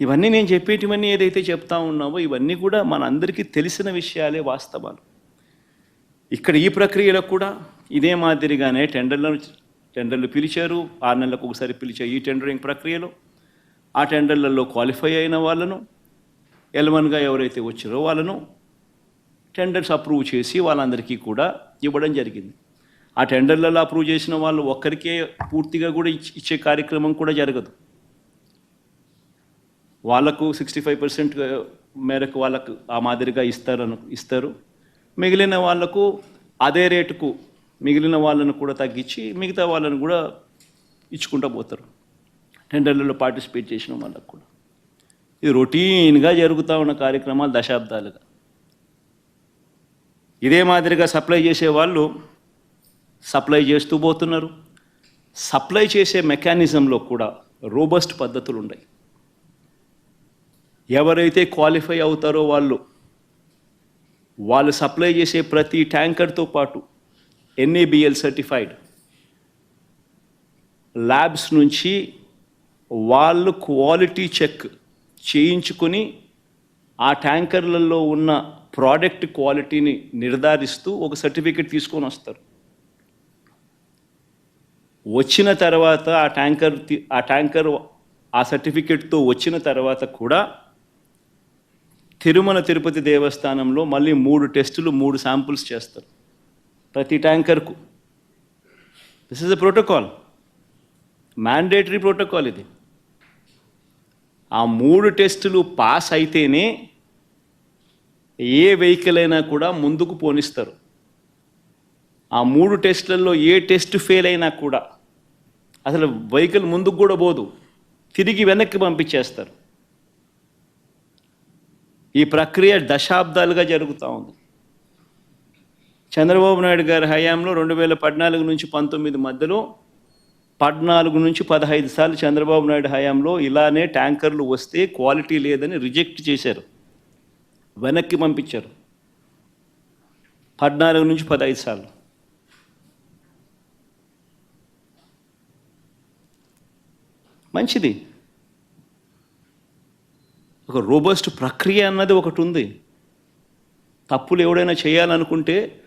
ఇవన్నీ నేను చెప్పేటివన్నీ ఏదైతే చెప్తా ఉన్నావో ఇవన్నీ కూడా మనందరికీ తెలిసిన విషయాలే వాస్తవాలు. ఇక్కడ ఈ ప్రక్రియలో కూడా ఇదే మాదిరిగానే టెండర్లను టెండర్లు పిలిచారు. ఆరు నెలలకు ఒకసారి పిలిచారు ఈ టెండరింగ్ ప్రక్రియలో ఆ టెండర్లలో క్వాలిఫై అయిన వాళ్ళను ఎలవన్గా ఎవరైతే వచ్చారో వాళ్ళను టెండర్స్ అప్రూవ్ చేసి వాళ్ళందరికీ కూడా ఇవ్వడం జరిగింది. ఆ టెండర్లలో అప్రూవ్ చేసిన వాళ్ళు ఒక్కరికే పూర్తిగా కూడా ఇచ్చే కార్యక్రమం కూడా జరగదు. వాళ్ళకు సిక్స్టీ ఫైవ్ పర్సెంట్ మేరకు వాళ్ళకు ఆ మాదిరిగా ఇస్తారను ఇస్తారు. మిగిలిన వాళ్ళకు అదే రేటుకు మిగిలిన వాళ్ళను కూడా తగ్గించి మిగతా వాళ్ళను కూడా ఇచ్చుకుంటూ పోతారు. టెండర్లలో పార్టిసిపేట్ చేసిన వాళ్ళకు కూడా. ఇది రొటీన్గా జరుగుతూ ఉన్న కార్యక్రమాలు దశాబ్దాలుగా. ఇదే మాదిరిగా సప్లై చేసే వాళ్ళు సప్లై చేస్తూ పోతున్నారు. సప్లై చేసే మెకానిజంలో కూడా రోబస్ట్ పద్ధతులు ఉన్నాయి ఎవరైతే క్వాలిఫై అవుతారో వాళ్ళు వాళ్ళు సప్లై చేసే ప్రతి ట్యాంకర్తో పాటు ఎన్ఏబిఎల్ సర్టిఫైడ్ ల్యాబ్స్ నుంచి వాళ్ళు క్వాలిటీ చెక్ చేయించుకొని ఆ ట్యాంకర్లలో ఉన్న ప్రోడక్ట్ క్వాలిటీని నిర్ధారిస్తూ ఒక సర్టిఫికెట్ తీసుకొని వస్తారు. వచ్చిన తర్వాత ఆ ట్యాంకర్ ఆ ట్యాంకర్ ఆ సర్టిఫికెట్తో వచ్చిన తర్వాత కూడా తిరుమల తిరుపతి దేవస్థానంలో మళ్ళీ మూడు టెస్టులు మూడు శాంపుల్స్ చేస్తారు. ప్రతి ట్యాంకర్కు. This is a protocol mandatory protocol ఇది. ఆ మూడు టెస్టులు పాస్ అయితేనే ఏ వెహికల్ అయినా కూడా ముందుకు పోనిస్తారు. ఆ మూడు టెస్టులలో ఏ టెస్ట్ ఫెయిల్ అయినా కూడా అసలు వెహికల్ ముందుకు కూడా పోదు. తిరిగి వెనక్కి పంపించేస్తారు. ఈ ప్రక్రియ దశాబ్దాలుగా జరుగుతూ ఉంది. చంద్రబాబు నాయుడు గారి హయాంలో రెండు వేల పద్నాలుగు నుంచి పంతొమ్మిది మధ్యలో పద్నాలుగు నుంచి పదహైదు సార్లు చంద్రబాబు నాయుడు హయాంలో ఇలానే ట్యాంకర్లు వస్తే క్వాలిటీ లేదని రిజెక్ట్ చేశారు. వెనక్కి పంపించారు. పద్నాలుగు నుంచి పదహైదు సార్లు. మంచిది. ఒక రోబస్ట్ ప్రక్రియ అన్నది ఒకటి ఉంది తప్పులు ఎవడైనా చేయాలనుకుంటే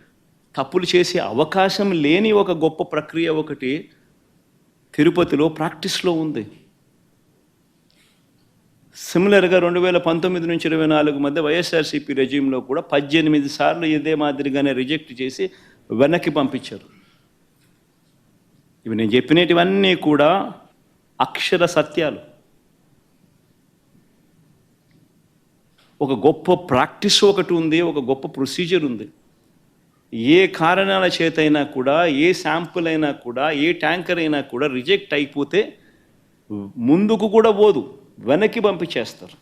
తప్పులు చేసే అవకాశం లేని ఒక గొప్ప ప్రక్రియ ఒకటి తిరుపతిలో ప్రాక్టీస్లో ఉంది. సిమిలర్గా రెండు వేల పంతొమ్మిది నుంచి ఇరవై నాలుగు మధ్య వైఎస్ఆర్సీపీ రెజ్యూమ్లో కూడా పద్దెనిమిది సార్లు ఇదే మాదిరిగానే రిజెక్ట్ చేసి వెనక్కి పంపించారు. ఇవి నేను చెప్పినటివన్నీ కూడా అక్షర సత్యాలు. ఒక గొప్ప ప్రాక్టీస్ ఒకటి ఉంది ఒక గొప్ప ప్రొసీజర్ ఉంది. ఏ కారణాల చేతైనా కూడా ఏ శాంపుల్ అయినా కూడా ఏ ట్యాంకర్ అయినా కూడా రిజెక్ట్ అయిపోతే ముందుకు కూడా పోదు వెనక్కి పంపించేస్తారు.